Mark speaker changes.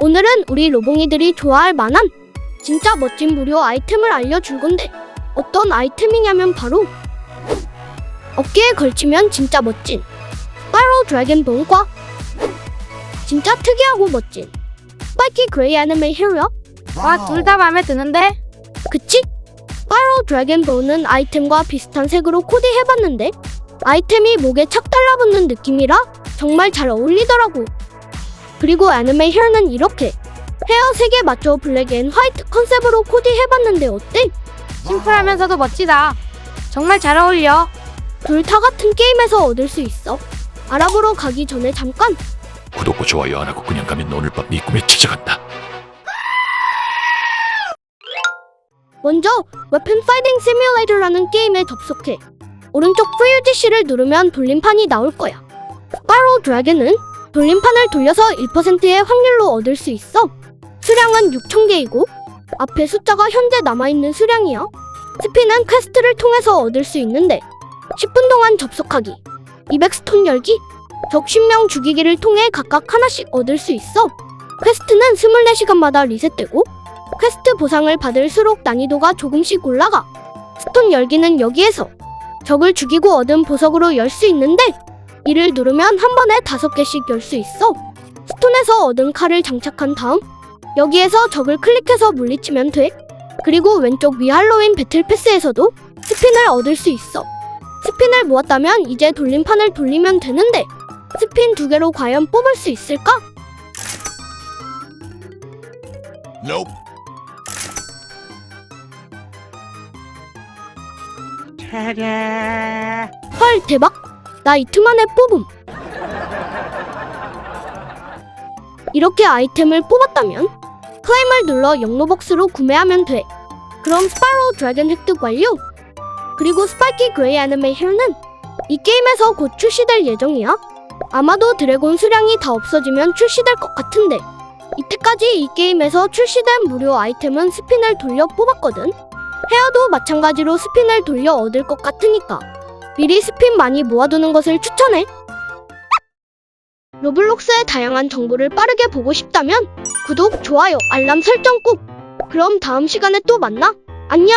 Speaker 1: 오늘은 우리 로봉이들이 좋아할 만한 진짜 멋진 무료 아이템을 알려줄 건데 어떤 아이템이냐면 바로 어깨에 걸치면 진짜 멋진 스파이럴 드래곤 본과 진짜 특이하고 멋진 스파이키 그레이 애니메 히어로
Speaker 2: 와, 둘 다 마음에 드는데?
Speaker 1: 그치? 스파이럴 드래곤 본은 아이템과 비슷한 색으로 코디해봤는데 아이템이 목에 착 달라붙는 느낌이라 정말 잘 어울리더라고. 그리고 애니메 헤어는 이렇게 헤어 색에 맞춰 블랙 앤 화이트 컨셉으로 코디해봤는데 어때?
Speaker 2: 심플하면서도 멋지다. 정말 잘 어울려.
Speaker 1: 둘 다 같은 게임에서 얻을 수 있어. 알아보러 가기 전에 잠깐
Speaker 3: 구독과 좋아요 안 하고 그냥 가면 오늘 밤 네 꿈에 찾아간다.
Speaker 1: 먼저 웨폰 파이팅 시뮬레이터라는 게임에 접속해. 오른쪽 VUGC를 누르면 돌림판이 나올 거야. 스파이럴 드래곤은 돌림판을 돌려서 1%의 확률로 얻을 수 있어. 수량은 6,000개이고 앞에 숫자가 현재 남아있는 수량이야. 스피는 퀘스트를 통해서 얻을 수 있는데 10분 동안 접속하기, 200스톤 열기, 적 10명 죽이기를 통해 각각 하나씩 얻을 수 있어. 퀘스트는 24시간마다 리셋되고 퀘스트 보상을 받을수록 난이도가 조금씩 올라가. 스톤 열기는 여기에서 적을 죽이고 얻은 보석으로 열 수 있는데 이를 누르면 한 번에 다섯 개씩 열 수 있어. 스톤에서 얻은 칼을 장착한 다음 여기에서 적을 클릭해서 물리치면 돼. 그리고 왼쪽 위 할로윈 배틀 패스에서도 스핀을 얻을 수 있어. 스핀을 모았다면 이제 돌림판을 돌리면 되는데 스핀 두 개로 과연 뽑을 수 있을까?
Speaker 3: Nope.
Speaker 1: 헐 대박 나 이틀 만에 뽑음. 이렇게 아이템을 뽑았다면 클레임을 눌러 영로벅스로 구매하면 돼. 그럼 스파이럴 드래곤 획득 완료. 그리고 스파이키 그레이 애니메 힐은 이 게임에서 곧 출시될 예정이야. 아마도 드래곤 수량이 다 없어지면 출시될 것 같은데 이때까지 이 게임에서 출시된 무료 아이템은 스핀을 돌려 뽑았거든. 헤어도 마찬가지로 스핀을 돌려 얻을 것 같으니까 미리 스핀 많이 모아두는 것을 추천해. 로블록스의 다양한 정보를 빠르게 보고 싶다면 구독, 좋아요, 알람 설정 꾹. 그럼 다음 시간에 또 만나. 안녕!